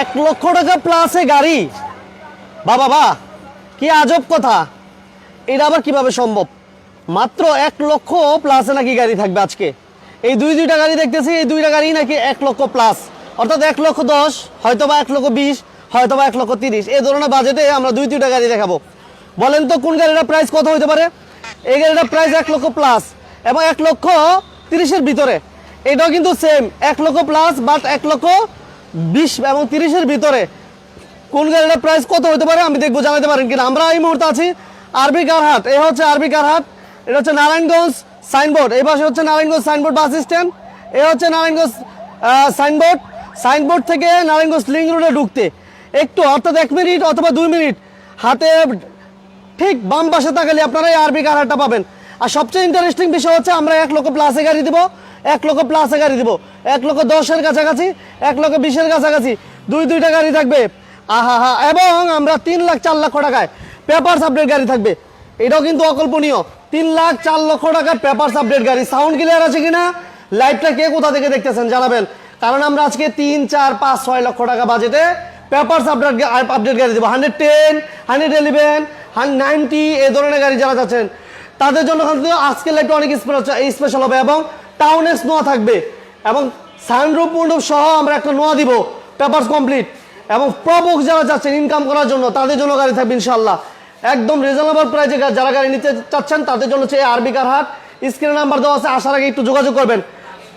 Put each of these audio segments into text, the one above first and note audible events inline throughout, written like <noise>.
এক লক্ষ টাকা প্লাসে গাড়ি বাবা বা কি আজব কথা এটা আবার কীভাবে সম্ভব মাত্র এক লক্ষ প্লাসে নাকি গাড়ি থাকবে আজকে এই দুই দুইটা গাড়ি দেখতেছি এই দুইটা গাড়ি নাকি এক লক্ষ প্লাস অর্থাৎ এক লক্ষ দশ হয়তো বা এক লক্ষ বিশ হয়তো বা এক লক্ষ তিরিশ এই ধরনের বাজেটে আমরা দুই দুইটা গাড়ি দেখাবো বলেন তো কোন গাড়িটার প্রাইস কত হতে পারে এই গাড়িটার প্রাইস এক লক্ষ প্লাস এবং এক লক্ষ তিরিশের ভিতরে এটাও কিন্তু সেম এক লক্ষ প্লাস বাট এক লক্ষ বিশ এবং তিরিশের ভিতরে কোন গাড়িটার প্রাইস কত হতে পারে আমি দেখব, জানাতে পারেন কিনা। আমরা এই মুহূর্তে আছি আরবি কারহাট। এ হচ্ছে আরবি কারহাট। এটা হচ্ছে নারায়ণগঞ্জ সাইনবোর্ড। এই পাশে হচ্ছে নারায়ণগঞ্জ সাইনবোর্ড বাস স্ট্যান্ড। এ হচ্ছে নারায়ণগঞ্জ সাইনবোর্ড। সাইনবোর্ড থেকে নারায়ণগঞ্জ লিঙ্ক রোডে ঢুকতে একটু, অর্থাৎ এক মিনিট অথবা দুই মিনিট হাতে ঠিক বাম পাশে তাকালে আপনারা এই আরবি কারহাটটা পাবেন। আর সবচেয়ে ইন্টারেস্টিং বিষয় হচ্ছে আমরা এক লক্ষ প্লাসে গাড়ি দিব। এক লক্ষ প্লাসে গাড়ি দিব। এক লক্ষ দশের কাছাকাছি, এক লক্ষ বিশের কাছাকাছি, দুই দুইটা গাড়ি থাকবে। আহা হা এবং আমরা তিন লাখ চার লক্ষ টাকায় পেপারস আপডেট গাড়ি থাকবে। এটাও কিন্তু অকল্পনীয়। তিন লাখ চার লক্ষ টাকার পেপারস আপডেট গাড়ি। সাউন্ড ক্লিয়ার আছে কিনা? লাইভটা কে কোথা থেকে দেখতেছেন জানাবেন। কারণ আমরা আজকে তিন, চার, পাঁচ, ছয় লক্ষ টাকা বাজেটে পেপার আপডেট আপডেট গাড়ি দেবো। Hundred ten hundred eleven ninety এই ধরনের গাড়ি যারা যাচ্ছেন, তাদের জন্য কিন্তু আজকের লাইভটা অনেক স্পেশাল হবে। এবং টাউন এক্স নোয়া থাকবে। এবং সানরুপ মণ্ডপ সহ আমরা একটা নোয়া দিব, পেপারস কমপ্লিট। এবং প্রবক যারা যাচ্ছেন ইনকাম করার জন্য, তাদের জন্য গাড়ি থাকবে ইনশাল্লাহ একদম রিজনেবল প্রাইসে যারা গাড়ি নিতে চাচ্ছেন, তাদের জন্য হচ্ছে আরবি কার হাট স্ক্রিনে নাম্বার দেওয়া আছে, আসার আগে একটু যোগাযোগ করবেন।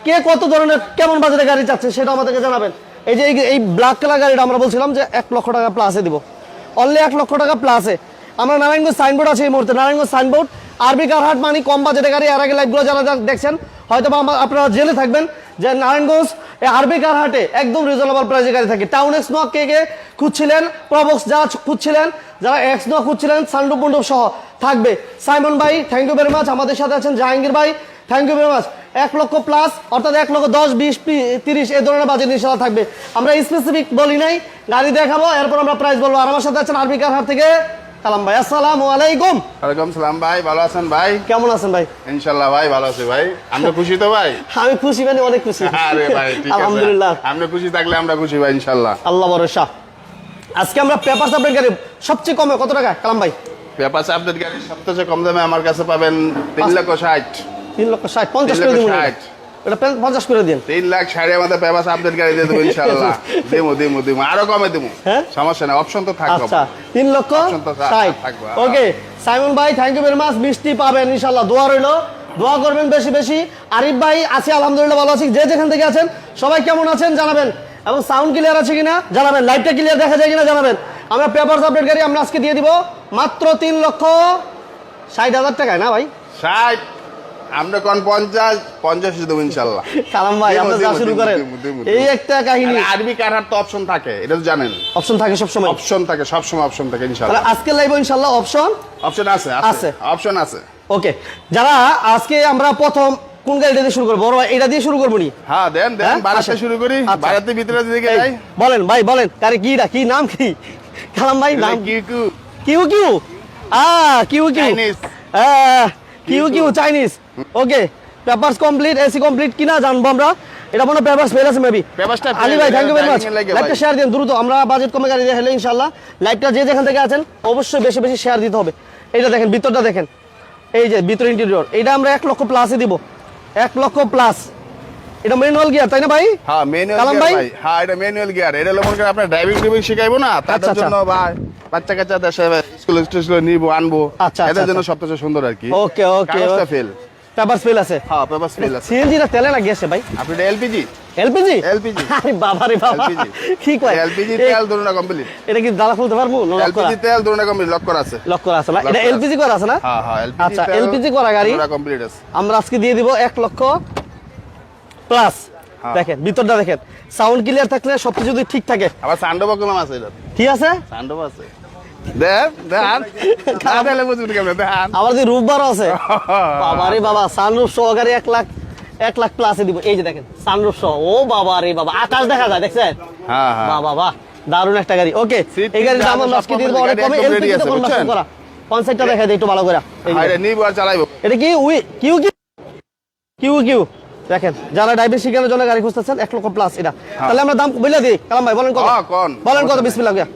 কে কত ধরনের, কেমন বাজারে গাড়ি চাচ্ছে সেটা আমাদেরকে জানাবেন। এই যে এই ব্ল্যাক কালার গাড়িটা আমরা বলছিলাম যে এক লক্ষ টাকা প্লাসে দিব। অনলি এক লক্ষ টাকা প্লাসে আমরা নারায়ণগঞ্জ সাইনবোর্ড আছে এই মুহূর্তে। নারায়ণগঞ্জ সাইনবোর্ড আরবি কারহাট মানে কম বাজেটে গাড়ি, এর আগে লাইভগুলো যারা দেখছেন হয়তো আপনারা জেনে থাকবেন। যে নারায়ণগঞ্জ আরবি কারহাটে একদম রিজনেবল প্রাইসে গাড়ি থাকে। টাউন এক্স নোয়া কে কে খুঁজছিলেন প্রবক্স যারা খুঁজছিলেন, যারা এক্স নোয়া খুঁজছিলেন সান্ডু মন্ডপ সহ থাকবে। সাইমন ভাই থ্যাংক ইউ ভেরি মাচ আমাদের সাথে আছেন জাহাঙ্গীর ভাই থ্যাংক ইউ ভেরি মাচ এক লক্ষ প্লাস অর্থাৎ এক লক্ষ দশ, বিশ তিরিশ, এ ধরনের বাজেট ইনশাল্লাহ থাকবে। আমরা স্পেসিফিক বলি নাই, গাড়ি দেখাবো, এরপর আমরা প্রাইস বলব। আর আমার সাথে আছেন আরবি কারহাট থেকে কালাম ভাই আসসালামু আলাইকুম। ওয়ালাইকুম সালাম ভাই ভালো আছেন ভাই? কেমন আছেন ভাই? ইনশাআল্লাহ ভাই ভালো আছি ভাই। আমরা খুশি তো ভাই? <laughs> আমি খুশি মানে অনেক খুশি। আরে ভাই ঠিক আছে। আলহামদুলিল্লাহ। আমরা খুশি থাকলে আমরা খুশি ভাই ইনশাল্লাহ আল্লাহ ভরসা। আজকে আমরা পেপার সাবমিট গাড়ি সবচেয়ে কমে কত টাকা? কালাম ভাই। পেপার আপডেট গাড়ি সবচেয়ে কম দামে আমার কাছে পাবেন তিন লক্ষ ষাট। তিন লক্ষ ষাট পঞ্চাশ এটা পে- পঞ্চাশ করে দিন। তিন লাখ ষাটে আমাদের পেপার আপডেট গাড়ি দিয়ে দেবো <laughs> ইনশাল্লাহ। দিমু দিমু দিমু। আরও কমে দিমু। হ্যাঁ? সমস্যা না অপশন তো থাকবে আচ্ছা তিন লক্ষ ষাট। ওকে সাইমন ভাই থ্যাংক ইউ ভেরি মাচ মিষ্টি পাবেন ইনশাল্লাহ দোয়া রইল। দোয়া করবেন বেশি বেশি। আরিফ ভাই আছি আলহামদুলিল্লাহ ভালো আছি। যে যেখান থেকে আছেন সবাই কেমন আছেন জানাবেন। এবং সাউন্ড ক্লিয়ার আছে কিনা জানাবেন। লাইটটা ক্লিয়ার দেখা যায় কিনা জানাবেন। আমরা পেপার আপডেট গাড়ি আমরা আজকে দিয়ে দিব মাত্র তিন লক্ষ ষাট হাজার টাকায় না ভাই? ষাট আমরা কোন পঞ্চাশ? পঞ্চাশ দেবো ইনশাল্লাহ। কালাম ভাই আপনি যা শুরু করেন। এই একটা কাহিনী। আরে আরবি কাঠার তো অপশন থাকে? এটা তো জানেন। অপশন থাকে সবসময়। অপশন থাকে সবসময় অপশন থাকে তাহলে ইনশাল্লাহ আজকে লাইভ ইনশাল্লাহ অপশন অপশন আছে আছে। অপশন আছে। ওকে যারা আজকে আমরা প্রথম কোন গাড়িটা দিয়ে শুরু করব? বড় ভাই এটা দিয়ে শুরু করব নি? হ্যাঁ দেন দেন। হ্যাঁ? বারাতে শুরু করি। আচ্ছা। বারাতে ভিতরে দিকে যাই। বলেন ভাই বলেন। কারে কি কি নাম কি? কালাম ভাই নাম? কি কি Q Q? Uh Q Q. Chinese. Q Q Chinese okay papers complete AC complete কিনা জানব আমরা। এটা মনে পেপারস ফেল আছে মেবি Papers টা আলী ভাই থ্যাংক ইউ ভেরি মাচ লাইভটা। শেয়ার দিন দ্রুত। আমরা বাজেট কমে গাড়ি দিয়ে হেলে ইনশাআল্লাহ। লাইভটা যে যেখান থেকে আছেন অবশ্যই বেশি বেশি শেয়ার দিতে হবে। এইটা দেখেন ভিতরটা দেখেন। এই যে ভিতর ইন্টেরিয়র এটা আমরা এক লক্ষ প্লাসে দিব। এক লক্ষ প্লাস এটা ম্যানুয়াল গিয়ার তাই না ভাই? হ্যাঁ ম্যানুয়াল কালাম ভাই? হ্যাঁ এটা ম্যানুয়াল গিয়ার এটা হলো মনে করেন আপনার ড্রাইভিং ড্রাইভিং শিখাইবো না আচ্ছা, তাদের আচ্ছা। জন্য ভাই বাচ্চা কাচ্চা দেশে স্কুল স্কুল নিবো আনব। আচ্ছা, এদের আচ্ছা, জন্য আচ্ছা। সবচেয়ে সুন্দর আর কি। ওকে ওকে কাগজটা ফেল পেপারস ফেল আছে? হ্যাঁ পেপার ফেল আছে। সিএনজি না তেলে না গ্যাসে ভাই? আপনি এটা এলপিজি এলপিজি আরে বাবা রে বাবা। কি কয়? এলপিজি তেল ধরুন না কমপ্লিট এটা কি দাদা খুলতে পারব? এলপিজি তেল ধরুন না কমপ্লিট লক করা আছে। লক করা আছে না? এটা এলপিজি করা আছে না? হ্যাঁ হ্যাঁ এলপিজি আচ্ছা এলপিজি করা গাড়ি। কমপ্লিট আছে। আমরা আজকে দিয়ে দিব এক লক্ষ প্লাস হ্যাঁ। দেখেন ভিতরটা দেখেন। সাউন্ড ক্লিয়ার থাকলে সবকিছু যদি ঠিক থাকে। আবার সান্ডোবা কলম আছে এটা। ঠিক আছে? সান্ডোবা আছে। <laughs> আবার রূপবারও আছে। <laughs> বাবা বাবা সানরূপ সহকারে এক লাখ এক লাখ প্লাসে দিব। এই যে দেখেন সানরূপ সহ। ও বাবা রে বাবা আকাশ দেখা যায় দেখছেন? হ্যাঁ হ্যাঁ। দারুণ একটা গাড়ি। ওকে Seat এই গাড়ির দাম আমরা আজকে দিয়ে অনেক কমে একদম ready আছে, কোন বুঝছেন? করা কনসেপ্টটা দেখা যায় একটু ভালো করে। এই যে আর এটা নিবো আর চালাইবো। এটা কি? উই কিউ? Q Q? দেখেন যারা ড্রাইভিং শিখানোর জন্য গাড়ি খুঁজতেছেন এক লক্ষ প্লাস এটা। তাহলে আমরা দাম বলে দিই। কালাম ভাই বলেন কত? হ্যাঁ? বলেন কত? বিসমিল্লাহ ভাইয়া?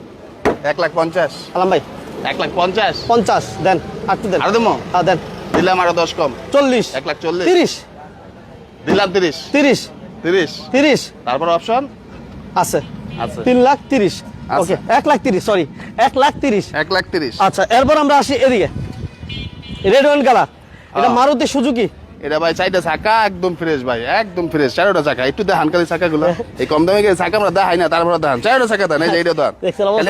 এক লাখ পঞ্চাশ। কালাম ভাই। এক লাখ পঞ্চাশ? পঞ্চাশ দেন। আটটু দেন। আরও দেবো? হ্যাঁ দেন। দিলাম আরও দশ কম। চল্লিশ। এক লাখ চল্লিশ। তিরিশ। দিলাম তিরিশ। তিরিশ। তিরিশ। তিরিশ। তারপর অপশন আছে। আছে। তিন লাখ তিরিশ। ওকে এক লাখ তিরিশ সরি এক লাখ তিরিশ। এক লাখ তিরিশ। আচ্ছা এরপর আমরা আসি এদিকে। Red one colour. এটা হ্যাঁ। মারুতি সুজুকি। এটা ভাই চাইটা চাকা একদম ফ্রেশ ভাই একদম ফ্রেশ চারোটা চাকা একটু দেখান খালি চাকা গুলো এই কম দামে গেলে চাকা আমরা দেখাই না তারপরে দেখান। চারোটা চাকা দেন এই যে দেন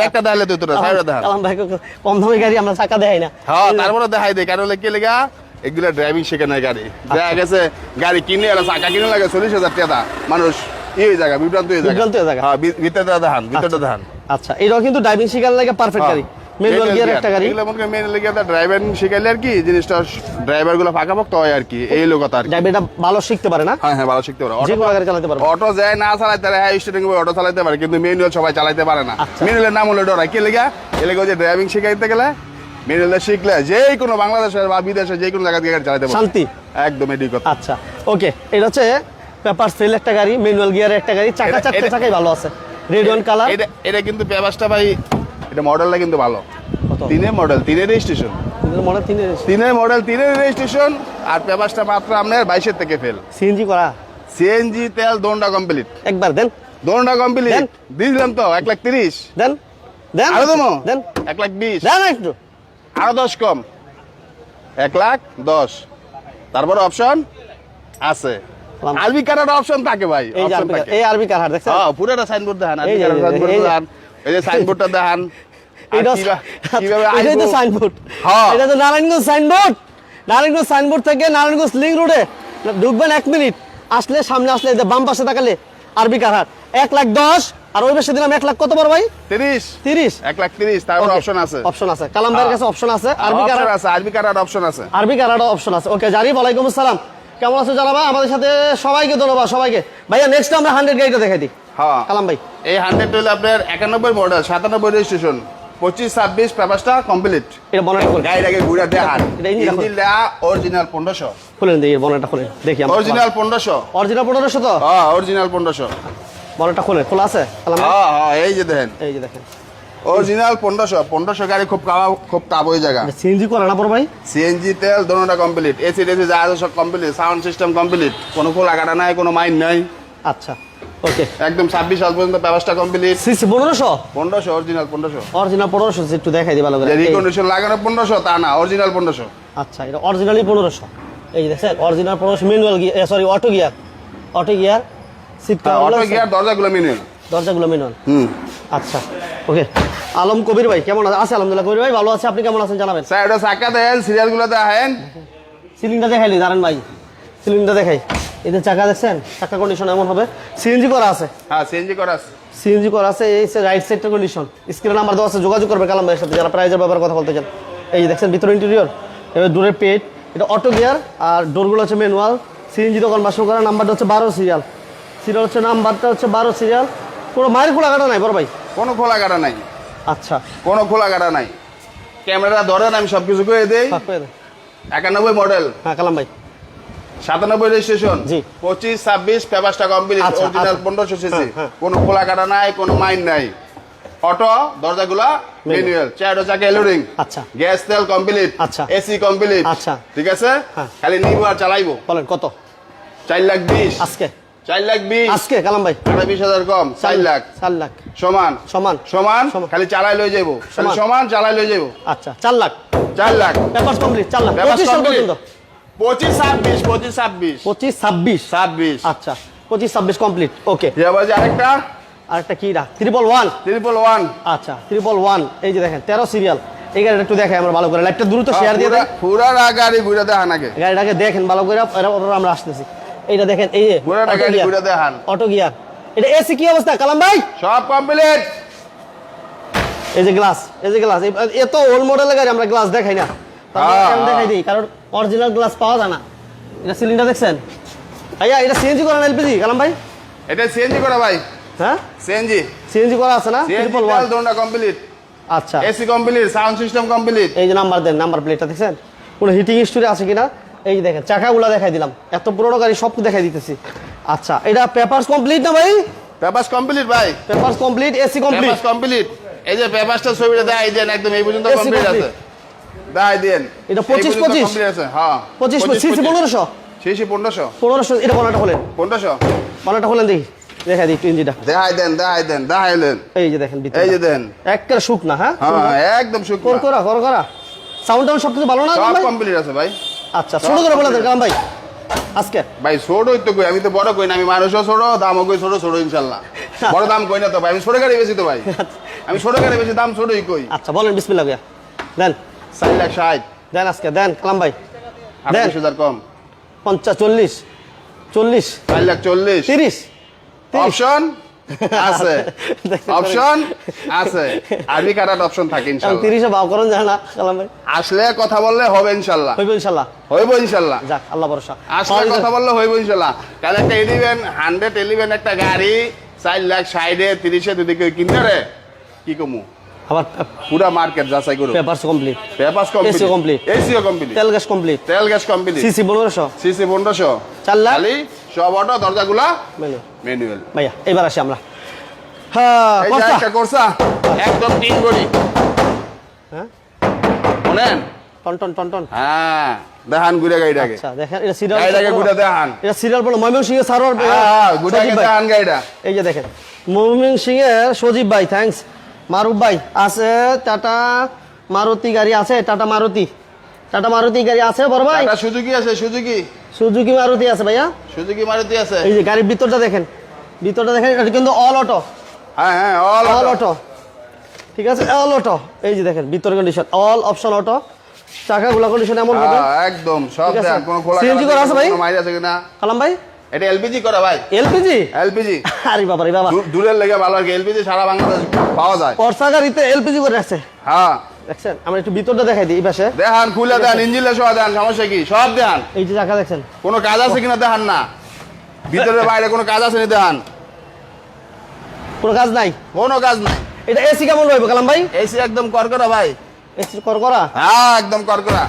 একটা দেখালে তুই তোরা চারোটা দেখান। কম দামি গাড়ি আমরা চাকা দেখাই না। হ্যাঁ তারপরে দেখাই দে কারণ কি লেগা এগুলা ড্রাইভিং শেখানোর গাড়ি। আচ্ছা। দেখা গেছে গাড়ি কিনে চাকা কিনে লাগে চল্লিশ হাজার টাকা মানুষ ই হয়ে জায়গা বিভ্রান্ত হয়ে বিভ্রান্ত হয়ে জায়গা। হ্যাঁ ভিতরটা দেখান ভিতরটা দেখান। আচ্ছা এটাও কিন্তু ড্রাইভিং শিখার লাগে পারফেক্ট হ্যাঁ। গাড়ি। ম্যানুয়াল গিয়ার একটা গাড়ি। এগুলো মনে মেন লেগে ড্রাইভার শিখাইলে আর কি জিনিসটা ড্রাইভারগুলো ফাঁকা হয় আর কি এই লোক আর ড্রাইভারটা ভালো শিখতে পারে না? হ্যাঁ হ্যাঁ ভালো শিখতে পারে। অটো গাড়ি চালাতে পারবে। অটো যায় না চালাইতে পারে হ্যাঁ স্টেটিং অটো চালাতে পারে কিন্তু ম্যানুয়াল সবাই চালাতে পারে না। আচ্ছা। ম্যানুয়ালের নাম হলো ডরাই। কে লেগা? এ লেগে যে ড্রাইভিং শিখাইতে গেলে ম্যানুয়ালটা শিখলে যে কোনো বাংলাদেশের বা বিদেশে যে কোনো জায়গা থেকে গাড়ি চালাতে পারে শান্তি। একদম এটি কথা। আচ্ছা ওকে এটা হচ্ছে পেপার সেল একটা গাড়ি ম্যানুয়াল গিয়ার একটা গাড়ি চাকা চারটে চাকাই ভালো আছে। রেড ওয়ান কালার এটা এটা কিন্তু পেপারসটা ভাই এটা মডেলটা কিন্তু ভালো। তিনের মডেল তিনের রেজিস্ট্রেশন তিন তিনের মডেল তিনের রেজিস্ট্রেশন আর পেপারসটা মাত্র আপনার বাইশের থেকে ফেল সিএনজি করা? সিএনজি তেল দোনটা কমপ্লিট একবার দেন। দোনটা কমপ্লিট। দিয়েছিলাম তো এক লাখ তিরিশ। দেন। দেন। আরও দেবো? দেন। এক লাখ বিশ। দেন একটু। আরও দশ কম। এক লাখ দশ। তারপর অপশন আছে। আরবি কার্ডের অপশন থাকে ভাই এই আরবি থাকে। এই আরবি কার দেখছেন? হ্যাঁ পুরোটা সাইনবোর্ড দেখান আরবি কার্ডের সাইনবোর্ড দেখান এই যে সাইনবোর্ডটা দেখান। এটা এটাই তো সাইনবোর্ড। এটা তো নারায়ণগঞ্জ সাইনবোর্ড নারায়ণগঞ্জ সাইনবোর্ড থেকে নারায়ণগঞ্জ লিঙ্ক রোডে ঢুকবেন এক মিনিট। আসলে সামনে আসলে বাম পাশে তাকালে আরবি কারহাট এক লাখ দশ আর ওই পাশে দিলাম এক লাখ কত বড় ভাই? তিরিশ। তিরিশ। এক লাখ তিরিশ তারপর অপশন আছে। অপশন আছে। কালাম ভাইয়ের কাছে অপশন আছে। আরবি অপশন আছে আরবি অপশন আছে। আরবি কারাটা অপশন আছে। ওকে জারি ওয়ালাইকুম আসসালাম। কেমন আছো জানাবা? আমাদের সাথে সবাইকে ধন্যবাদ সবাইকে। ভাইয়া নেক্সট আমরা হান্ড্রেড গাড়িটা দেখাই দিই। হ্যাঁ। কালাম ভাই। এই হান্ড্রেড হলো আপনার একানব্বই মডেল সাতানব্বই রেজিস্ট্রেশন পঁচিশ ছাব্বিশ পেপারসটা কমপ্লিট এটা বনেটা খুলেন গাড়িটাকে ঘুরে দেখান খুলে। ইঞ্জিনটা অরিজিনাল পনেরোশো। খুলেন দিই বনেটা খুলেন দেখি অরিজিনাল পনেরোশো। অরিজিনাল পনেরোশো তো? হ্যাঁ অরিজিনাল পনেরোশো। বনেটা খুলে খোলা আছে? হ্যাঁ হ্যাঁ এই যে দেখেন। এই যে দেখেন। অরিজিনাল পনেরোশো। পনেরোশো গাড়ি খুব কাবা খুব কাব ওই জায়গা। সিএনজি করে না বড় ভাই? সিএনজি তেল দোনোটা কমপ্লিট এসি টেসি যা আছে সব কমপ্লিট সাউন্ড সিস্টেম কমপ্লিট কোনো খোলা কাটা নাই কোনো মাইন্ড নাই। আচ্ছা। ওকে একদম সাল পর্যন্ত ব্যবস্থা কমপ্লিট সিসি অরিজিনাল অরিজিনাল একটু দেখাই রিকন্ডিশন লাগানো তা না অরিজিনাল আচ্ছা এটা অরিজিনালি পনেরোশো। এই যে অরিজিনাল পনেরোশো manual gear sorry auto gear auto gear seat auto gear দরজাগুলো ম্যানুয়াল দরজাগুলো ম্যানুয়াল হুম। আচ্ছা ওকে আলম কবির ভাই কেমন আছে আছে আলহামদুলিল্লাহ? কবির ভাই ভালো আছে? আপনি কেমন আছেন জানাবেন? স্যার এটা চাকা দেন সিরিয়ালগুলো দেখেন সিলিংটা দেখাইলি দাঁড়ান ভাই। সিলিংটা দেখাই। এদের চাকা দেখছেন? চাকা কন্ডিশন এমন হবে। সিএনজি করা আছে। হ্যাঁ সিএনজি করা আছে। সিএনজি করা আছে এই রাইট সাইডটা কন্ডিশন স্ক্রিনে নাম্বার দেওয়া আছে যোগাযোগ করবে কালাম ভাইয়ের সাথে যারা প্রাইজের ব্যাপারে কথা বলতে চান। এই যে দেখছেন ভিতরে ইন্টেরিয়র এবার দূরের পেট এটা অটো গিয়ার আর ডোরগুলো হচ্ছে ম্যানুয়াল সিএনজি দোকান বাসন করা নাম্বারটা হচ্ছে বারো সিরিয়াল সিরিয়াল হচ্ছে নাম্বারটা হচ্ছে বারো সিরিয়াল কোনো মায়ের খোলা কাটা নাই বড় ভাই? কোনো খোলা কাটা নাই। আচ্ছা। কোনো খোলা কাটা নাই। ক্যামেরা ধরেন আমি সব কিছু করে দিই। দেন। একানব্বই মডেল হ্যাঁ কালাম ভাই। সাতানব্বই রেজিস্ট্রেশন জি। পঁচিশ ছাব্বিশ পেপারসটা কমপ্লিট অরিজিনাল আচ্ছা। পনেরোশো সিসি। কোনো খোলা কাটা নাই কোনো মাইন নাই। অটো দরজাগুলা ম্যানুয়াল চারটা চাকা এলোরিং আচ্ছা। গ্যাস তেল কমপ্লিট আচ্ছা। এসি কমপ্লিট আচ্ছা। ঠিক আছে? হ্যাঁ। খালি নিব আর চালাইবো। বলেন কত? চার লাখ বিশ। আজকে? চার লাখ বিশ। আজকে কালাম ভাই? আড়াই বিশ হাজার কম। চার লাখ। চার লাখ। সমান। সমান। সমান। খালি চালাই লই যাব খালি সমান। চালাই লই যাব আচ্ছা চার লাখ। চার লাখ। পেপার কমপ্লিট চার লাখ। Papers পঁচিশ সাল complete। পর্যন্ত। পঁচিশ ছাব্বিশ পঁচিশ ছাব্বিশ। পঁচিশ ছাব্বিশ? ছাব্বিশ। আচ্ছা পঁচিশ ছাব্বিশ কমপ্লিট ওকে যে আরেকটা। কি না ট্রিপল ওয়ান ট্রিপল ওয়ান আচ্ছা ট্রিপল ওয়ান এই যে দেখেন তেরো সিরিয়াল এই গাড়িটা একটু দেখাই আমরা ভালো করে। লাইটটা দ্রুত শেয়ার দিয়ে দেন। পুরা গাড়ি ঘুরে দেখান আগে। গাড়িটাকে দেখেন ভালো করে আমরা আসতেছি। এইটা দেখেন এই অটো গিয়ার ঘুরে দেখান অটো গিয়ার এটা এসি কি অবস্থা? কালাম ভাই? সব কমপ্লিট এই যে গ্লাস এই যে গ্লাস এত ওল্ড মডেলের গাড়ি আমরা গ্লাস দেখাই না। হ্যাঁ, আমি দেখাই হ্যাঁ। দিই কারণ অরিজিনাল গ্লাস পাওয়া যায় না। এটা সিলিন্ডার দেখছেন? ভাইয়া এটা সিএনজি করেন এলপিজি কালাম ভাই। এটা সিএনজি করা ভাই। হ্যাঁ? সিএনজি সিএনজি করা আছে না? ট্রিপল ওয়ান দোনটা কমপ্লিট আচ্ছা। AC complete sound system complete এই যে নাম্বার দেন নাম্বার প্লেটটা দেখছেন? কোনো হিটিং হিস্টোরি আছে কিনা? এই যে দেখেন চাকাগুলো দেখাই দিলাম। এত পুরোনো গাড়ি সব দেখাই দিতেছি। আচ্ছা এটা পেপারস কমপ্লিট না ভাই? পেপাস কমপ্লিট ভাই। Papers complete AC complete complete এই যে পেপাসটা ছবিটা দেখাই দেন একদম এই পর্যন্ত কমপ্লিট আছে। দেখাই দেন। এটা 25, 25? কমপ্লিট আছে হ্যাঁ। পঁচিশ সিসি পনেরোশো। সিসি পনেরোশো। পনেরোশো এটা বনাটা খোলেন। পনেরোশো? বনাটা খোলেন দেখি। দেখাই দিই ইঞ্জিনটা। দেখাই দেন দেখাই দেন এই যে দেখেন ভিতরে। এই যে দেন। একটা শুক না হ্যাঁ? হ্যাঁ একদম শুকনো। সাউন্ড টাউন্ড সব কিছু ভালো না সব কমপ্লিট আছে ভাই। আচ্ছা ছোট করে বলে দেন কালাম ভাই। আজকে? ভাই ছোটই তো কই? আমি তো বড় কই না আমি মানুষও ছোট দামও কই ছোট ছোট ইনশাল্লাহ। বড় দাম কই না তো ভাই? আমি ছোট গাড়ি বেশি তো ভাই। আমি ছোট গাড়ি বেশি দাম ছোটই কই। আচ্ছা বলেন বিসমিল্লাহ ভাইয়া দেন। চার লাখ ষাট দেন আজকে দেন কালাম ভাই। দেন। হাজার কম। পঞ্চাশ চল্লিশ। চল্লিশ। চার লাখ চল্লিশ। তিরিশ। অপশন? আছে। <laughs> অপশন? আছে। আরবি কাটার অপশন থাকে ইনশাল্লাহ। তিরিশে ভাও করেন যায় না কালাম ভাই। আসলে কথা বললে হবে ইনশাল্লাহ। হইব ইনশাল্লাহ। হইব ইনশাল্লাহ। যাক আল্লাহ ভরসা। আসলে কথা বললে হইব ইনশাল্লাহ। কাল একটা এলিভেন হান্ড্রেড এলিভেন একটা গাড়ি চার লাখ ষাটে তিরিশে যদি কেউ কিনতে রে কি কমু? আবার পুরা মার্কেট যাচাই করো papers complete papers AC complete। এসিও কমপ্লিট তেল গ্যাস কমপ্লিট তেল গ্যাস কমপ্লিট সিসি পনেরোশো। সিসি পনেরোশো। চার লাখ। খালি সব অটো দরজাগুলা মেনু ম্যানুয়াল ভাইয়া এবার আসি আমরা। হ্যাঁ এই একটা একদম তিন গড়ি হ্যাঁ? শোনেন? টন টন টন টন। হ্যাঁ দেখান গাড়িটাকে। আচ্ছা দেখেন এটা সিরিয়াল গাড়িটাকে ঘুরে দেখান। এটা সিরিয়াল বলো ময়মনসিংহের সারোয়ার ভাই, হ্যাঁ গাড়িটা। এই যে দেখেন ময়মনসিংহের সজীব ভাই থ্যাঙ্কস মারুফ ভাই আছে টাটা মারুতি গাড়ি আছে টাটা মারুতি। টাটা মারুতি গাড়ি আছে বড় ভাই? একটা সুজুকি আছে সুজুকি। সুজুকি মারুতি আছে ভাইয়া। সুজুকি মারুতি আছে। এই যে গাড়ির ভিতরটা দেখেন ভিতরটা দেখেন এটা কিন্তু অল অটো হ্যাঁ হ্যাঁ অল অল অটো ঠিক আছে অল অটো এই যে দেখেন ভিতর কন্ডিশন অল অপশন অটো চাকাগুলো কন্ডিশন এমন হবে। একদম সব আছে। কোনো খোলা CNG করা আছে ভাই? মাইর আছে কিনা? কালাম ভাই? এটা এলপিজি করা ভাই। এলপিজি এলপিজি <laughs> আরে বাবা। রে বাবা দূরের লেগে ভালো আর এলপিজি সারা বাংলাদেশ পাওয়া যায়। অর্সা গাড়িতে এলপিজি করে রাখছে হ্যাঁ। দেখছেন? আমরা একটু ভিতরটা দেখাই দিই এই পাশে। দেখান খুলে দেন ইঞ্জিনে সহ দেন সমস্যা কি? সব দেখান এই যে চাকা দেখছেন? কোনো কাজ আছে কিনা দেখান না। ভিতরে বাইরে কোনো কাজ আছে নি দেখান। কোনো কাজ নাই? কোনো কাজ নাই। এটা এসি কেমন রইব কালাম ভাই? এসি একদম করকরা ভাই। এসি কর করা হ্যাঁ একদম করকরা।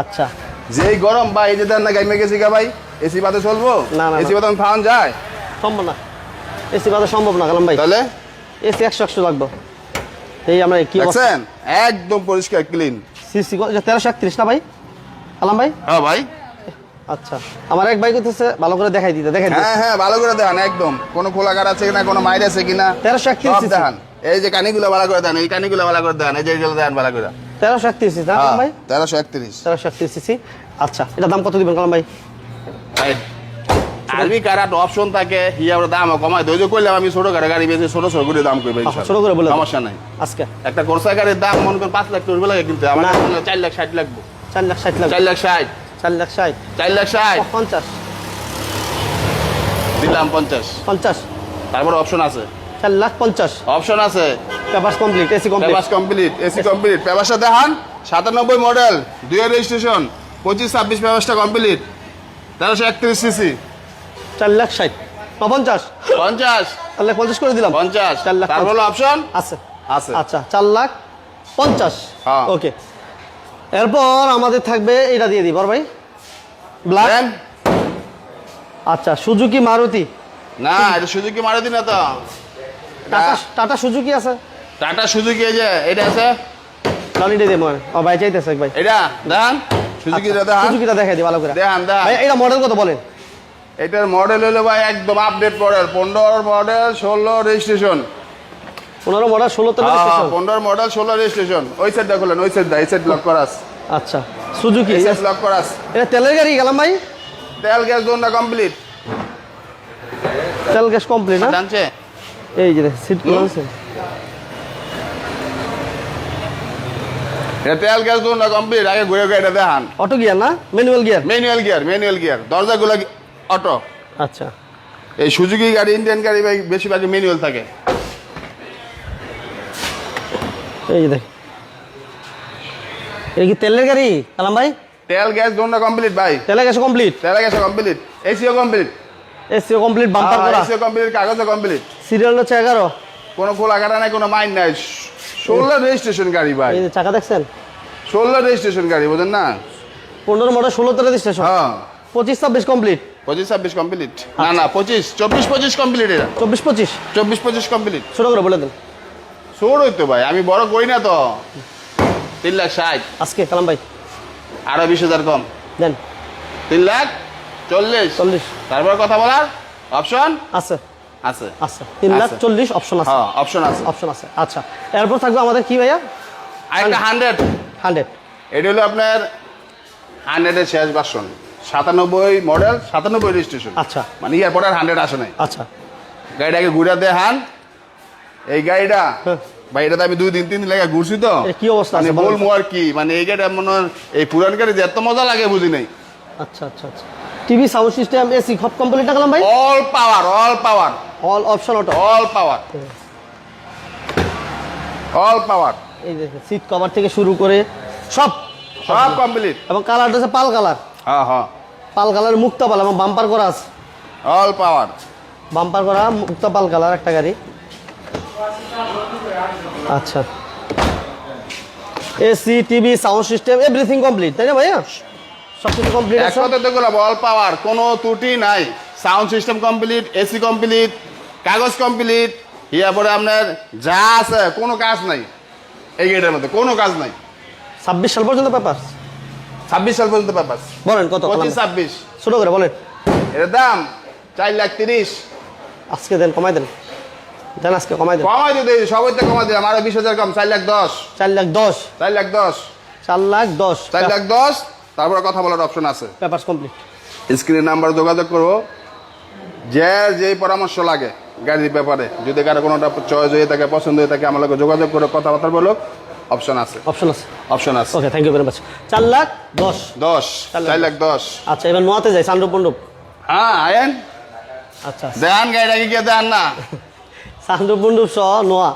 আচ্ছা। যেই গরম ভাই এই যে দেন না গাইমে গেছি গা ভাই। এসি পাতে চলবো? না, না, এসি না। পাতে খাওয়ান যায় সম্ভব না। এসি বাদে সম্ভব না কালাম ভাই। তাহলে? এসি একশো একশো লাগবে। এই আমরা কি দেখছেন? একদম পরিষ্কার ক্লিন সিসি তেরোশো একত্রিশ না ভাই? কালাম ভাই? হ্যাঁ ভাই। আচ্ছা। আমার এক ভাই করতেছে ভালো করে দেখাই দিতে দেখাই দিতে। হ্যাঁ হ্যাঁ ভালো করে দেখান একদম। কোনো খোলাঘাট আছে কিনা কোনো মাইর আছে কিনা তেরোশো একত্রিশ দেখান। এই যে কানিগুলো ভালো করে দেন এই কানিগুলো ভালো করে দেন এই যে ভালো করে। তেরোশো একত্রিশ না কালাম ভাই? তেরোশো একত্রিশ। তেরোশো একত্রিশ সিসি আচ্ছা এটা দাম কত দিবেন কালাম ভাই? আরবি কারাট অপশন থাকে হি আমরা দাম কমাই ধৈর্য করলাম আমি ছোট গাড়ি গাড়ি বেশি ছোট ছোট করে দাম করবে আচ্ছা, ছোট করে বলে সমস্যা নাই। আজকে? একটা কোর্সা গাড়ির দাম মনে করেন পাঁচ লাখ টাকা লাগে কিন্তু আমার চার লাখ ষাট লাগবে। চার লাখ ষাট লাখ চার লাখ ষাট। চার লাখ ষাট। চার লাখ ষাট। পঞ্চাশ। দিলাম পঞ্চাশ। পঞ্চাশ। তারপর অপশন আছে। চার লাখ পঞ্চাশ। অপশন আছে। Papers complete AC complete papers complete AC complete পেপাসটা দেখান সাতানব্বই মডেল দুই রেজিস্ট্রেশন পঁচিশ ছাব্বিশ পেপাসটা কমপ্লিট তেরোশো একত্রিশ সিসি চার লাখ ষাট। পঞ্চাশ। পঞ্চাশ। চার লাখ পঞ্চাশ করে দিলাম। পঞ্চাশ। চার লাখ হলো অপশন আছে। আছে। আচ্ছা চার লাখ পঞ্চাশ। হ্যাঁ। ওকে এরপর আমাদের থাকবে এটা দিয়ে দিই বর ভাই। ব্ল্যাক। আচ্ছা সুজুকি মারুতি না এটা সুজুকি মারুতি না তো। টাটা টাটা সুজুকি আছে। টাটা সুজুকি যে এটা আছে। লনিটা মনে ও ভাই চাইতেছে ভাই। এটা সুজুকি আচ্ছা, সুজুকিটা দেখাই দিই ভালো করে। দেখান দেখান। ভাই এটা মডেল কত বলেন? এটার মডেল হলো ভাই একদম আপডেট মডেল পনেরো মডেল ষোলো রেজিস্ট্রেশন পনেরো মডেল ষোলোতে পনেরো মডেল ষোলো রেজিস্ট্রেশন ওই সাইডটা খুলেন ওই সাইডটা এই সাইড লক করাস। আচ্ছা সুজুকি এই সাইড লক করাস। এটা তেলের গাড়ি গেলাম ভাই। তেল গ্যাস দোনটা কমপ্লিট তেল গ্যাস কমপ্লিট না? জানছে? এই যে সিট আছে। এটা তেল গ্যাস দোনটা কমপ্লিট আগে ঘুরে ঘুরে এটা দেখান। অটো গিয়ার না? Manual gear? Manual gear manual gear. দরজাগুলো অটো? আচ্ছা। এই সুজুকি গাড়ি ইন্ডিয়ান গাড়ি ভাই বেশিরভাগই ম্যানুয়াল থাকে। এই যে দেখ এটা কি তেলের গাড়ি কালাম ভাই? তেল গ্যাস দোনটা কমপ্লিট ভাই। তেলের গ্যাস কমপ্লিট? তেল গ্যাস কমপ্লিট এসিও কমপ্লিট। এসিও কমপ্লিট বাম্পার করা। এসিও কমপ্লিট কাগজও কমপ্লিট। সিরিয়াল হচ্ছে এগারো। কোনো খোলা কাটা নাই কোনো মাইন্ড নাই। ষোলো রেজিস্ট্রেশন গাড়ি ভাই। এই যে চাকা দেখছেন? ষোলো রেজিস্ট্রেশন গাড়ি বোঝেন না? পনেরো মডেল ষোলোতে রেজিস্ট্রেশন। হ্যাঁ। পঁচিশ ছাব্বিশ কমপ্লিট। পঁচিশ ছাব্বিশ কমপ্লিট। না না পঁচিশ চব্বিশ পঁচিশ কমপ্লিট এটা চব্বিশ পঁচিশ। চব্বিশ পঁচিশ কমপ্লিট। ছোটো করে বলে দেন। ছোট হইতো ভাই আমি বড় করি না তো। তিন লাখ ষাট। আজকে কালাম ভাই। আরও বিশ হাজার কম। দেন। তিন লাখ? চল্লিশ। চল্লিশ। তারপর কথা বলার? অপশন আছে। আছে। আচ্ছা তিন লাখ চল্লিশ অপশন আছে। হ্যাঁ অপশন আছে। অপশন আছে। আচ্ছা। এরপর থাকবে আমাদের কি ভাইয়া? আরেকটা হান্ড্রেড হান্ড্রেড এটা হলো আপনার হান্ড্রেডের শেষ ভার্সন সাতানব্বই মডেল সাতানব্বই রেজিস্ট্রেশন আচ্ছা। মানে এরপর আর হান্ড্রেড আসে নাই। আচ্ছা। গাড়িটাকে ঘুরে দেখান এই গাড়িটা হ্যাঁ। ভাই আমি দুই দিন তিন দিন লাগে ঘুরছি তো। কি অবস্থা মানে আছে বলব আর কি মানে এই গাড়িটা মনে হয় এই পুরান গাড়ি যে এত মজা লাগে বুঝি নাই। আচ্ছা আচ্ছা আচ্ছা। টিভি সাউন্ড সিস্টেম এসি সব কমপ্লিট কালাম ভাই। All power all power all option auto all power all power এই দেখেন সিট কভার থেকে শুরু করে সব। সব কমপ্লিট এবং কালারটা হচ্ছে পাল কালার হ্যাঁ হ্যাঁ। পাল কালার মুক্তা পাল এবং বাম্পার করা আছে। অল পাওয়ার বাম্পার করা মুক্তা পাল কালার একটা গাড়ি। আচ্ছা। AC TV sound system everything complete তাই না ভাইয়া? সব কিছু কমপ্লিট আছে। কথা তো গেলাম অল পাওয়ার কোনো ত্রুটি নাই। Sound system complete AC complete কাগজ কমপ্লিট পরে আপনার যা আছে কোনো কাজ নাই। এই গাড়িটার মধ্যে কোনো কাজ নাই। ছাব্বিশ সাল পর্যন্ত পেপার ছাব্বিশ সাল পর্যন্ত পারপাস বলেন কত পঁচিশ ছাব্বিশ। ছোট করে বলেন। এর দাম চার লাখ তিরিশ। আজকে দেন কমাই দেন। দেন আজকে কমাই দেন। কমাই দিতে সবাই তো কমাই দিলাম। আরও বিশ হাজার কম চার লাখ দশ। চার লাখ দশ। চার লাখ দশ। চার লাখ দশ। চার লাখ দশ তারপরে কথা বলার অপশন আছে। পেপার কমপ্লিট স্ক্রিনের নাম্বার যোগাযোগ করব। যে যেই পরামর্শ লাগে গাড়ির ব্যাপারে। যদি কারও কোনোটা চয়েস হয়ে থাকে পছন্দ হয়ে থাকে আমার যোগাযোগ করে কথাবার্তা বলো অপশন আছে। অপশন আছে। অপশন আছে। Okay thank you very much চার লাখ দশ। দশ চার লাখ দশ। আচ্ছা এবার নোয়াতে যাই সান্ডুপ মণ্ডপ। হ্যাঁ আয়েন। আচ্ছা। দেন গাড়িটাকে গিয়ে দেন না? সান্ডুপ মণ্ডপ সহ নোয়া।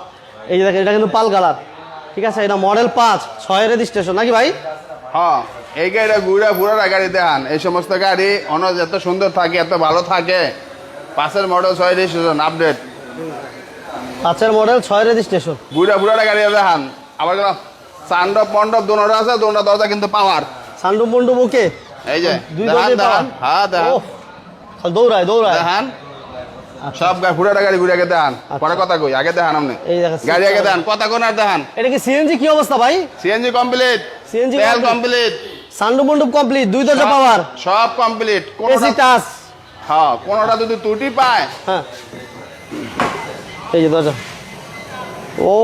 এই যে দেখেন এটা কিন্তু পাল কালার। ঠিক আছে এটা মডেল পাঁচ ছয় রেজিস্ট্রেশন। নাকি ভাই? হ্যাঁ এই গাড়িটা ঘুরা ঘুরা গাড়ি দেখান। এই সমস্ত গাড়ি অন্য এত সুন্দর থাকে এত ভালো থাকে। পাশের মডেল ছয় রেজিস্ট্রেশন আপডেট পাঁচের মডেল ছয় রেজিস্ট্রেশন ঘুরা ঘুরা গাড়ি দেখান। আবার গেল চান্ডব মণ্ডপ দোনোটা আছে দোনোটা দরজা কিন্তু পাওয়ার। সান্ডুপ মণ্ডপ ওকে? এই যে দেখান দেখান। হ্যাঁ দেখান। দৌড়ায় দৌড়ায়। দেখান। সব গা- ঘুরাটা গাড়ি ঘুরে আগে দেখান। পরে কথা কই আগে দেখান আপনি। গাড়ি আগে দেখান কথা কোন আর দেখান। এটা কি সিএনজি কি অবস্থা ভাই? সিএনজি কমপ্লিট CNG তেল কমপ্লিট সান্ডুপ মণ্ডপ কমপ্লিট দুই দরজা পাওয়ার সব কমপ্লিট এসি টাচ হ্যাঁ কোনটা যদি ত্রুটি পায়। হ্যাঁ। এই যে দরজা ও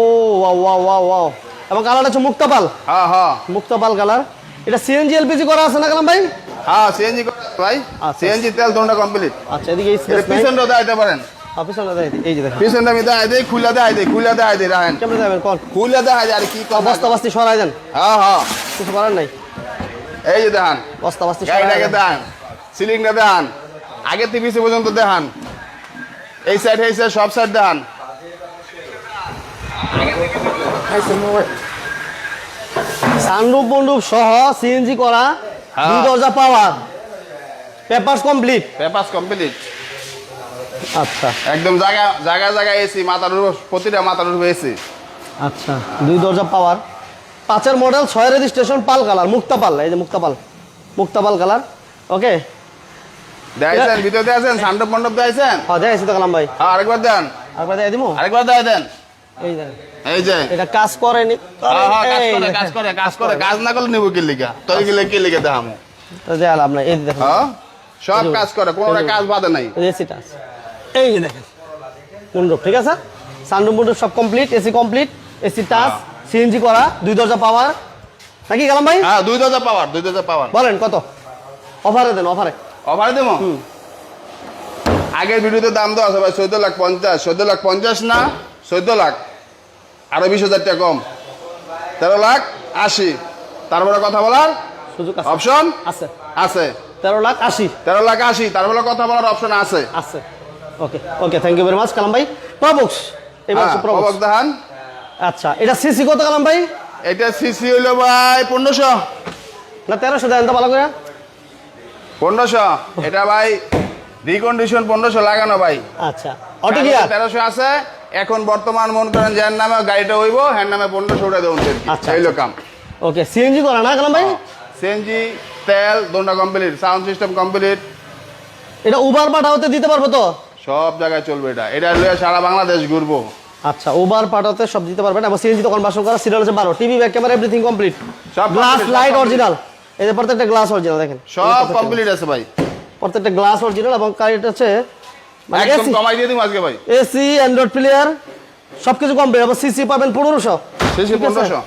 ওয়াও ওয়াও ওয়াও ওয়াও এবং কালারটা হচ্ছে মুক্তাপাল। হ্যাঁ হ্যাঁ। মুক্তাপাল কালার এটা সিএনজি এলপিজি করা আছে না কালাম ভাই? হ্যাঁ সিএনজি ভাই। আচ্ছা। সিএনজি তেল তোমরা কমপ্লিট আচ্ছা এদিকে পিছনটা দেখাইতে পারেন। অফিস আমরা দেখাই দিই। এই যে দেখেন পিছনটা আমি দেখাই দিই খুলে দেখাই দিই খুলে দেখাই দিই রাখেন কেমন যাবেন কোন খুলে দেখাই আর কি কথা বস্তা বাস্তি সরাই দেন হ্যাঁ হ্যাঁ। কিছু করার নাই? এই যে দেখান। বস্তা বাস্তি সরাই গাড়িটাকে দেন দেখান। সিলিংটা দেখান। আগে থেকে পিছিয়ে পর্যন্ত দেখান। এই সাইড এই সাইড সব সাইড দেখান। সানরূপ মন্ডুপ সহ সিএনজি করা হ্যাঁ। দরজা power papers complete papers complete আচ্ছা। একদম জায়গা জায়গা জায়গা এসি মাথার উপর প্রতিটা মাথার উপর এসি আচ্ছা দুই দরজা পাওয়ার। পাঁচের মডেল ছয় রেজিস্ট্রেশন পাল কালার এই যে কালার ওকে দেখাইছেন ভিতরে দেখাইছেন সান্ডব মণ্ডপ দেখাইছেন হ্যাঁ দেখাইছি তো কালাম ভাই। হ্যাঁ আরেকবার দেন। দেখাই আরেকবার দেখাই দেন। এই দেখেন এই যে। এটা কাজ করেনি। হ্যাঁ হ্যাঁ কাজ করে কাজ করে কাজ করে। কাজ না করলে নিব কি লিগা? গেলে কি লিখে দেখামো? তো দেখালাম না এই যে হ্যাঁ? সব কাজ করে কোনোটা কাজ বাদে নাই। এসিটা আছে। এই যে দেখেন। মন্ডপ ঠিক আছে? সানরুম মন্ডপ সব complete AC complete AC touch CNG করা দুই দরজা পাওয়ার নাকি গেলাম ভাই? হ্যাঁ দুই দরজা পাওয়ার দুই দরজা পাওয়ার বলেন কত? অফারে দেন অফারে অফার দেবো? আগের ভিডিওতে দাম দেওয়া আছে ভাই চোদ্দ লাখ পঞ্চাশ। চোদ্দ লাখ পঞ্চাশ না চোদ্দ লাখ। আরও বিশ হাজার টাকা কম। তেরো লাখ আশি। তারপরে কথা বলার সুযোগ আছে। অপশন আছে। আছে। তেরো লাখ আশি। তেরো লাখ আশি তারপরে কথা বলার অপশন আছে। আছে। Okay okay thank you very much Kalam ভাই প্রবক্স এবার প্রবক্স প্রবক আচ্ছা এটা সিসি কত কালাম ভাই এটা সিসি হইল ভাই পনেরোশো। না তেরোশো দেন তো ভালো করে। পনেরোশো। এটা ভাই রিকন্ডিশন পনেরোশো লাগানো ভাই। আচ্ছা অটো গিয়ার? তেরোশো আছে। এখন বর্তমান মন করেন যার নামে গাড়িটা হইব হ্যার নামে পনেরোশো উঠে। দেবেন আচ্ছা, এইলো কাম। ওকে সিএনজি করা না কালাম ভাই সিএনজি তেল দোনটা কমপ্লিট সাউন্ড সিস্টেম কমপ্লিট এটা উবার পাঠাওতে দিতে পারব তো? সব জায়গায় চলবে এটা। এটা লয়ে সারা বাংলাদেশ ঘুরবো। আচ্ছা উবার পাঠাতে সব দিতে পারবেন এবং সিএনজি তখন বাসন করা সিরিয়াল হচ্ছে বারো। TV back camera everything complete সব গ্লাস লাইট অরিজিনাল এই যে প্রত্যেকটা গ্লাস অরিজিনাল দেখেন। সব কমপ্লিট আছে ভাই। প্রত্যেকটা গ্লাস অরিজিনাল এবং কারিটা হচ্ছে মানে একদম কমাই দিয়ে দিম আজকে ভাই। এসি অ্যান্ড্রয়েড প্লেয়ার সবকিছু কমপ্লিট এবং সিসি পাবেন পনেরোশো। শেষে পনেরোশো।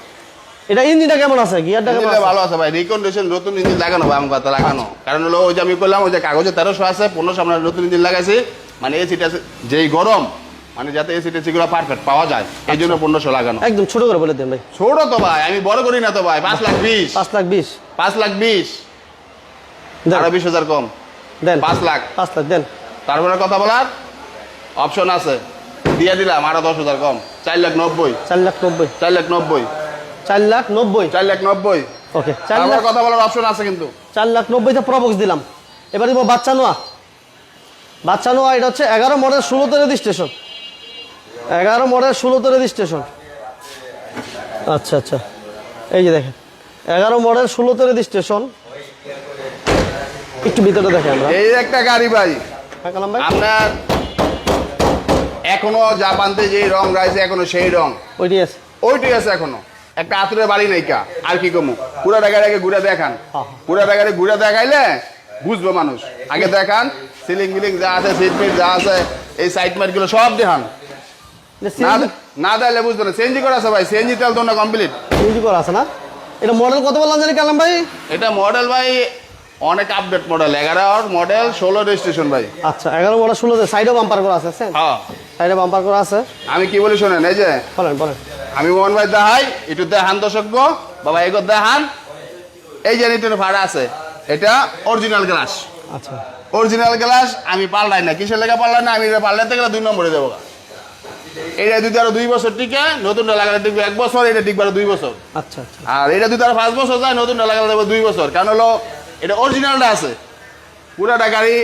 এটা ইঞ্জিনটা কেমন আছে? গিয়ারটা কেমন আছে? ভালো আছে ভাই। রিকন্ডিশন নতুন ইঞ্জিন লাগানো ভাই আমার কথা লাগানো। কারণ হলো ওই যে আমি করলাম ওই যে কাগজে তেরোশো আছে পনেরোশো আমরা নতুন ইঞ্জিন লাগাইছি। মানে এসিটা যেই গরম মানে যাতে এসি টেসিগুলো পারফেক্ট পাওয়া যায় এই জন্য পনেরোশো লাগানো। একদম ছোট করে বলে দেন ভাই। ছোট তো ভাই আমি বড় করি না তো ভাই পাঁচ লাখ বিশ। পাঁচ লাখ বিশ। পাঁচ লাখ বিশ। আরও বিশ হাজার কম। দেন। পাঁচ লাখ। পাঁচ লাখ দেন। তারপরে কথা বলার? অপশন আছে। দিয়ে দিলাম আরও দশ হাজার কম। চার লাখ নব্বই। চার লাখ নব্বই। চার লাখ নব্বই। চার লাখ নব্বই। চার লাখ নব্বই। ওকে চার লাখ কথা বলার অপশন আছে কিন্তু। চার লাখ নব্বইতে প্রবক্স দিলাম। এবার দিব বাচ্চা নোয়া। বাচ্চা নোয়া এটা হচ্ছে এগারো মডেল ষোলোতে রেজিস্ট্রেশন এগারো মডেল ষোলোতে রেজিস্ট্রেশন আচ্ছা আচ্ছা। এই যে দেখেন এগারো মডেল ষোলোতে রেজিস্ট্রেশন একটু ভিতরে দেখে আমরা। এই একটা গাড়ি ভাই। হ্যাঁ ভাই। আপনার এখনও জাপানতে যে রং গাইছে এখনও সেই রং। ওইটি আছে। ওইটি আছে এখনও। একটা আতুরের বাড়ি নাইকা। আর কি কমু? পুরা আগে ঘুরে দেখান। পুরা টাকার ঘুরে দেখাইলে বুঝব মানুষ। আগে দেখান সিলিং বিলিং যা আছে সিট ফিট যা আছে এই সাইড মাইটগুলো সব দেখান। না না দিলে বুঝতো না। সিএনজি করা আছে ভাই সিএনজি তেল তো না কমপ্লিট সিএনজি করা আছে না? এটা মডেল কত বললাম জানি কালাম ভাই? এটা মডেল ভাই অনেক আপডেট মডেল এগারো মডেল ষোলো রেজিস্ট্রেশন ভাই। আচ্ছা এগারো মডেল ষোলোতে সাইডে বাম্পার করা আছে হ্যাঁ। সাইডে বাম্পার করা আছে। আমি কি বলি শোনেন এই যে বলেন বলেন। আমি মোহন ভাই দেখাই একটু দেখান দর্শক বাবা এগো দেখান। এই যে নিটের ভাড়া আছে। এটা অরিজিনাল গ্লাস আচ্ছা। অরিজিনাল গ্লাস আমি পাল্টাই না কিসের লেগে পাল্টাই না আমি এটা পাল্টাতে গেলে দুই নম্বরে দেবো এটা যদি আরও দুই বছর টিকে নতুনটা লাগালে টিকবে এক বছর এটা টিকবে আরও দুই বছর। আচ্ছা আচ্ছা। আর এটা যদি আরও পাঁচ বছর যায় নতুনটা লাগালে দেবো দুই বছর। কারণ হলো এটা অরিজিনালটা আছে। পুরাটা গাড়ি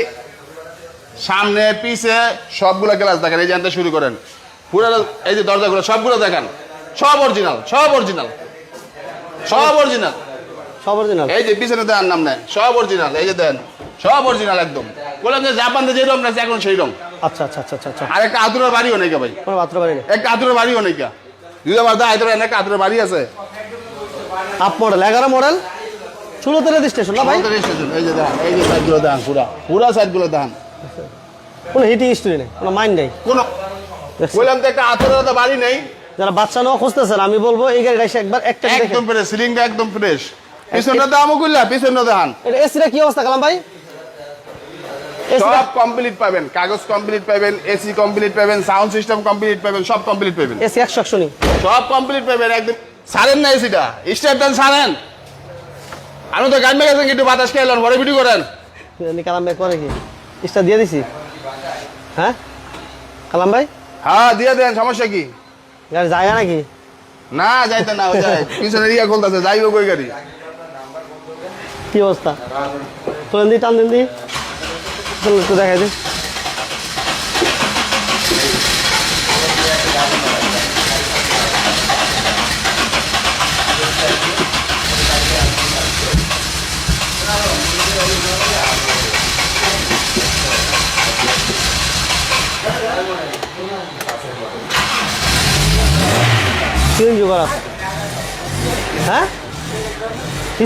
সামনে পিছে সবগুলো গ্লাস দেখেন এই জানতে শুরু করেন। পুরাটা এই যে দরজাগুলো সবগুলো দেখেন। সব অরিজিনাল সব অরিজিনাল সব অরিজিনাল সব অরিজিনাল এই যে পিছনে দেন নাম নেন। সব অরিজিনাল এই যে দেন। সব অরিজিনাল একদম। বললাম যে জাপানতে যে রং আছে এখন সেই রং। আচ্ছা আচ্ছা আচ্ছা আচ্ছা আচ্ছা। আর একটা বাড়িও নেই ভাই? কোনো মাত্র বাড়ি নেই। একটা বাড়িও নেই কা যদি আমার দা আইতে একটা আতুরের বাড়ি আছে। আপ মডেল এগারো মডেল ষোলোতে রেজিস্ট্রেশন না ভাই? স্টেশন, এই যে দেন এই যে সাইডগুলো দেন পুরা। পুরা সাইডগুলো দেন। কোনো হিটিং হিস্ট্রি নেই কোনো মাইন্ড নেই। কোন? বললাম তো একটা আতুরের তো বাড়ি নেই। যারা বাচ্চা নেওয়া খুঁজতেছেন আমি বলব এই গাড়িটা একবার একটা একদম ফ্রেশ সিলিংটা একদম ফ্রেশ পিছনটা দামও করলা পিছনটা এটা এসিটা কি অবস্থা কালাম ভাই? সব কমপ্লিট পাবেন কাগজ কমপ্লিট পাবেন এসি কমপ্লিট পাবেন সাউন্ড সিস্টেম কমপ্লিট পাবেন সব কমপ্লিট পাবেন। এসি একশো একশো সব কমপ্লিট পাবেন একদম। সারেন না এসিটা স্টার্ট দেন সারেন আমি তো গান মেগেছেন একটু বাতাস খেলাম বড় ভিডিও করেন। কালাম ভাই করে কি? ইস্টা দিয়ে দিছি। হ্যাঁ? কালাম ভাই? হ্যাঁ দিয়ে দেন সমস্যা কি? যায় নাকি? না যাইতে না যায় পিছনে রিয়া খুলতেছে যাইব কই গাড়ি? কি অবস্থা? তোলেন দি টান দিন দি। চলুন একটু দেখাই দিই সিএনজি করা আছে। হ্যাঁ? কি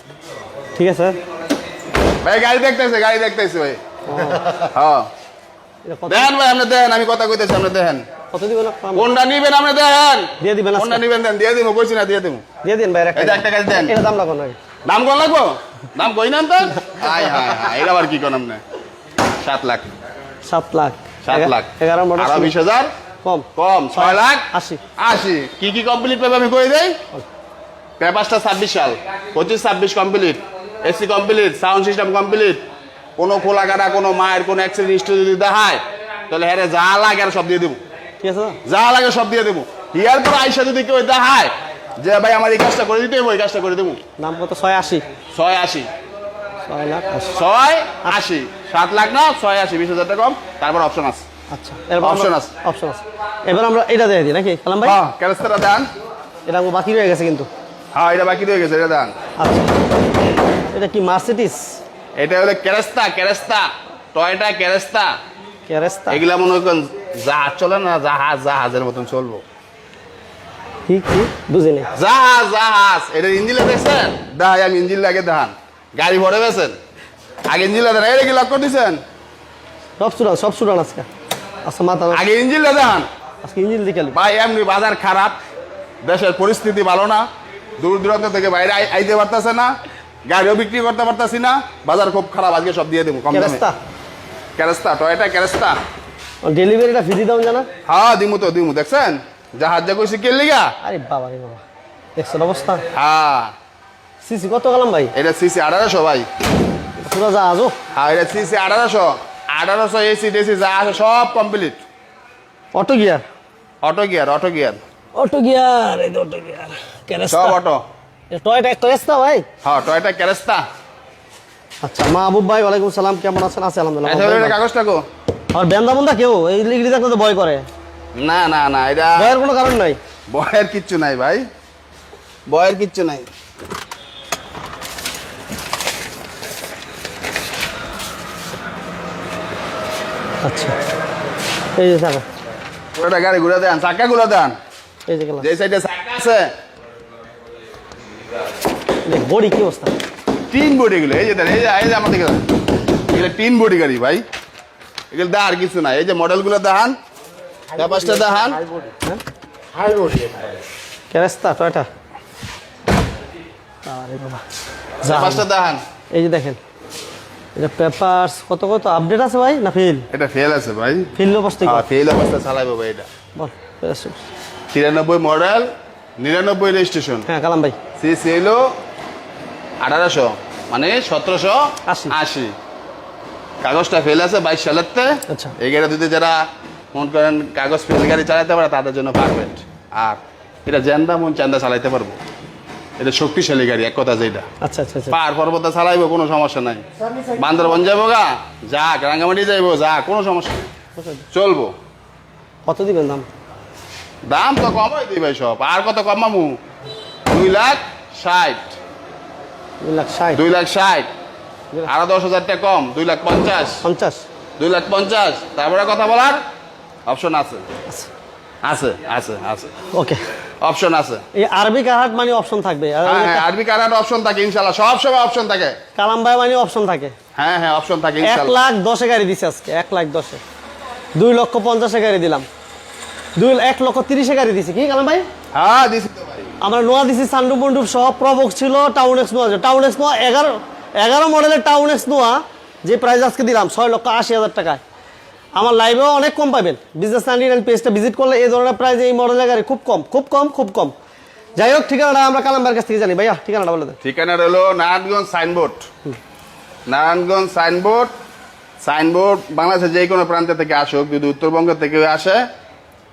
ঠিক আছে? ভাই গাড়ি দেখতেছে গাড়ি দেখতেছে ভাই। হ্যাঁ। দেখেন ভাই আপনি দেখেন আমি কথা কইতেছি আপনি দেখেন কত দিবেন? কোনটা নিবেন আপনি দেখেন দিয়ে দিবেন। কোনটা নিবেন দেন? দিয়ে দিব কইছি না দিয়ে দিব দিয়ে দিন ভাই যে একটা গাড়ি দেন। এটা দাম লাগো না দাম কোন লাগবো? দাম কই নাম তো? হাই হাই হাই এটা আবার কি কোন আপনি? সাত লাখ। সাত লাখ। সাত লাখ। এগারো মডেল আরও বিশ হাজার? কম। কম ছয় লাখ? আশি। আশি। কি কি কমপ্লিট পাবে আমি কই দেই? পেপারসটা ছাব্বিশ সাল। পঁচিশ ছাব্বিশ complete AC complete sound system complete কোনো খোলা কাটা কোনো মায়ের কোনো অ্যাক্সিডেন্ট হিস্ট্রি যদি দেখায় তাহলে হ্যাঁ যা লাগে আর সব দিয়ে দেবো। ঠিক আছে? যা লাগে সব দিয়ে দেবো। ইয়ার পর আইসা যদি কেউ দেখায় যে ভাই আমার এই কাজটা করে দিতে ওই কাজটা করে দেবো। নাম কত? ছয় আশি। ছয় আশি। ছয় লাখ আশি। ছয় আশি। সাত লাখ না ছয় আশি বিশ হাজার টাকা কম। তারপর অপশন আছে। আচ্ছা Option আছে। অপশন আছে। এবার আমরা এটা দিয়ে দিই নাকি? কালাম ভাই? হ্যাঁ ক্যারেস্তারা দেন। এটা বাকি রয়ে গেছে কিন্তু। হ্যাঁ এটা বাকি রয়ে গেছে এটা দেন। আচ্ছা। এটা কি মার্সিডিস এটা হলো ক্যারেস্তা ক্যারেস্তা টয়টা ক্যারেস্তা ক্যারেস্তা এগুলা মনে করেন জাহাজ চলে না জাহাজ জাহাজের মতন চলবো। কি কি? বুঝিনি। জাহাজ জাহাজ। এটা ইঞ্জিন দেখছেন? দাহাই আমি ইঞ্জিন লাগে দেখান। গাড়ি ভরে গেছেন আগে ইঞ্জিন দেন এটা কি লক্ষ্য দিচ্ছেন সব সুরান সব সুরান আজকে। আচ্ছা মাথা আগে ইঞ্জিন দেখান। আজকে ইঞ্জিন দিকে ভাই এমনি বাজার খারাপ। দেশের পরিস্থিতি ভালো না। দূর দূরান্ত থেকে বাইরে আইতে পারতেছে না। গাড়িও বিক্রি করতে পারতাছি না বাজার খুব খারাপ আজকে সব দিয়ে দেবো কম দামে। ক্যারেস্তা টয়টা ক্যারেস্তা ডেলিভারিটা ফ্রি দাও জানা। হ্যাঁ দিমু তো দিমু দেখছেন? জাহাজ যা কইছি কে লিগা? আরে বাবা রে বাবা দেখছেন অবস্থা? হ্যাঁ। সিসি কত গেলাম ভাই? এটা সিসি আঠারোশো ভাই। পুরো জাহাজও হ্যাঁ এটা সিসি আঠারোশো। আঠারোশো এসি টেসি যা আছে সব complete auto gear? Auto gear auto gear. Auto gear এই অটো গিয়ার। ক্যারেস্তা সব অটো। টয়টা ক্যারেস্তা ভাই? হ্যাঁ টয়টা ক্যারেস্তা আচ্ছা মাহবুব ভাই ওয়ালাইকুম সালাম কেমন আছেন? আছে আলহামদুলিল্লাহ এটা কাগজটা আর বেন্দা বন্দা কেউ? এই লিগড়ি দেখলে তো ভয় করে। না না না এটা ভয়ের কোনো কারণ নাই? বয়ের কিচ্ছু নাই ভাই। বয়ের কিচ্ছু নাই। আচ্ছা। এই যে চাকা। পুরোটা গাড়ি ঘুরে দেন চাকা ঘুরে দেন। এই যে যে সাইডে চাকা আছে বডি কি অবস্থা? তিন বডি এগুলো এই যে দেন এই যে এই যে আমার দিকে এগুলো তিন বডি গাড়ি ভাই। এগুলো দা আর কিছু নাই। এই যে মডেলগুলো দেখান ক্যাপাসটা দেখান। Cresta Toyota? আরে বাবা। ক্যাপাসটা দেখান। এই যে দেখেন এটা পেপারস কত কত আপডেট আছে ভাই না ফেল? এটা ফেল আছে ভাই। ফিল্ড অবস্থা হ্যাঁ ফেল অবস্থা চালাইবো ভাই এটা। বল তিরানব্বই মডেল নিরানব্বই রেজিস্ট্রেশন। হ্যাঁ কালাম ভাই। সিসি হলো আঠারোশো মানে সতেরোশো আশি। কাগজটা ফেল আছে বাইশ সালেরতে আচ্ছা। এই গাড়ি যারা মন করেন কাগজ ফেল গাড়ি চালাতে পারে তাদের জন্য পারফেক্ট আর এটা জেন্দা মন চান্দা চালাইতে পারব। এটা শক্তিশালী গাড়ি এক কথা যেটা। আচ্ছা আচ্ছা আচ্ছা। পার পর্বতে চালাইবো কোনো সমস্যা নাই। বান্দরবন যাব গা। যাক রাঙ্গামাটি যাইবো যা কোনো সমস্যা নেই। চলবো। কত দিবেন দাম? দাম তো কমাই দিই ভাই সব। আর কত কমামু? দুই লাখ ষাট। দুই লাখ ষাট। দুই লাখ ষাট। আরও দশ হাজার টাকা কম দুই লাখ পঞ্চাশ। পঞ্চাশ। দুই লাখ পঞ্চাশ। তারপরে কথা বলার অপশন আছে। আছে। আছে আছে ওকে। অপশন আছে। এই আরবি কারহাট মানে অপশন থাকবে। হ্যাঁ হ্যাঁ আরবি কারার অপশন থাকে ইনশাল্লাহ সব সময় অপশন থাকে। কালাম ভাই মানে অপশন থাকে। হ্যাঁ হ্যাঁ অপশন থাকে এক ইনশাল্লাহ লাখ দশে গাড়ি দিছে আজকে এক লাখ দশে। দুই লক্ষ পঞ্চাশে গাড়ি দিলাম। দুই এক লক্ষ তিরিশে গাড়ি দিছি। কি কালাম ভাই? হ্যাঁ দিছি। আমরা নোয়া দিছি সান্ডু মন্ডুপ সহ প্রবক ছিল Town Ace Noah. Town Ace Noah এগারো এগারো মডেলের টাউন এক্স নোয়া যে প্রাইস আজকে দিলাম ছয় লক্ষ আশি হাজার টাকায়। আমার লাইভেও অনেক কম পাবেন। বিজনেস নাইনটি নাইন পেজটা ভিজিট করলে এই ধরনের প্রাইস এই মডেলের গাড়ি খুব কম খুব কম খুব কম। যাই হোক ঠিকানাটা আমরা কালামবার কাছ থেকে জানি। ভাইয়া ঠিকানাটা বলে দেন। ঠিকানা হলো Narayanganj signboard. Narayanganj signboard signboard বাংলাদেশের যে কোনো প্রান্ত থেকে আসুক যদি উত্তরবঙ্গ থেকে আসে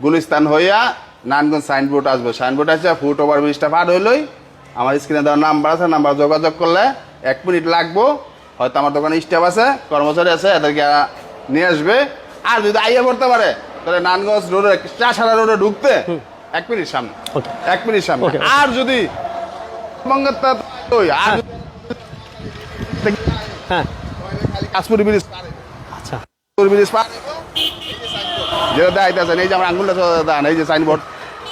গুলিস্তান হইয়া নারায়ণগঞ্জ সাইনবোর্ড আসবে। সাইনবোর্ড আছে ফুট ওভার ব্রিজটা পার হইলই আমার স্ক্রিনে দেওয়ার নাম্বার আছে নাম্বার যোগাযোগ করলে এক মিনিট লাগবো। হয়তো আমার দোকানে স্টাফ আছে কর্মচারী আছে এদেরকে নিয়ে আসবে। আর যদি আইয়া পড়তে পারে তাহলে নানগঞ্জ রোডে চাষাড়া রোডে ঢুকতে এক মিনিট সামনে। এক মিনিট সামনে। আর যদি হ্যাঁ। কাশপুরি ব্রিজ আচ্ছা। ব্রিজ পার যেটা দেখাইতেছেন এই যে আমার আঙ্গুলটা দেন এই যে signboard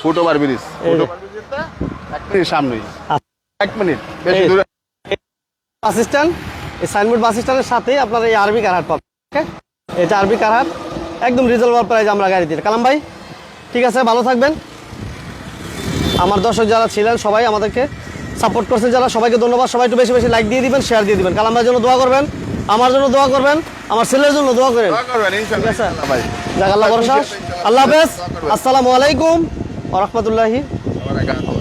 foot over bridge foot over ব্রিজটা এক মিনিট সামনেই। এক মিনিট বেশি দূরে। বাস স্ট্যান্ড এই সাইনবোর্ড বাস স্ট্যান্ডের সাথে আপনার এই আরবি কারহাট পাবেন ওকে? এটা আরবি কারহাট একদম রিজনেবল প্রাইস আমরা গাড়ি দিই। কালাম ভাই ঠিক আছে ভালো থাকবেন। আমার দর্শক যারা ছিলেন সবাই আমাদেরকে সাপোর্ট করছেন যারা সবাইকে ধন্যবাদ। সবাই একটু বেশি বেশি লাইক দিয়ে দিবেন শেয়ার দিয়ে দিবেন। কালাম ভাইয়ের জন্য দোয়া করবেন। আমার জন্য দোয়া করবেন আমার ছেলের জন্য দোয়া করেন। ঠিক আছে। আল্লাহ হাফেজ। আসসালামু আলাইকুম একা-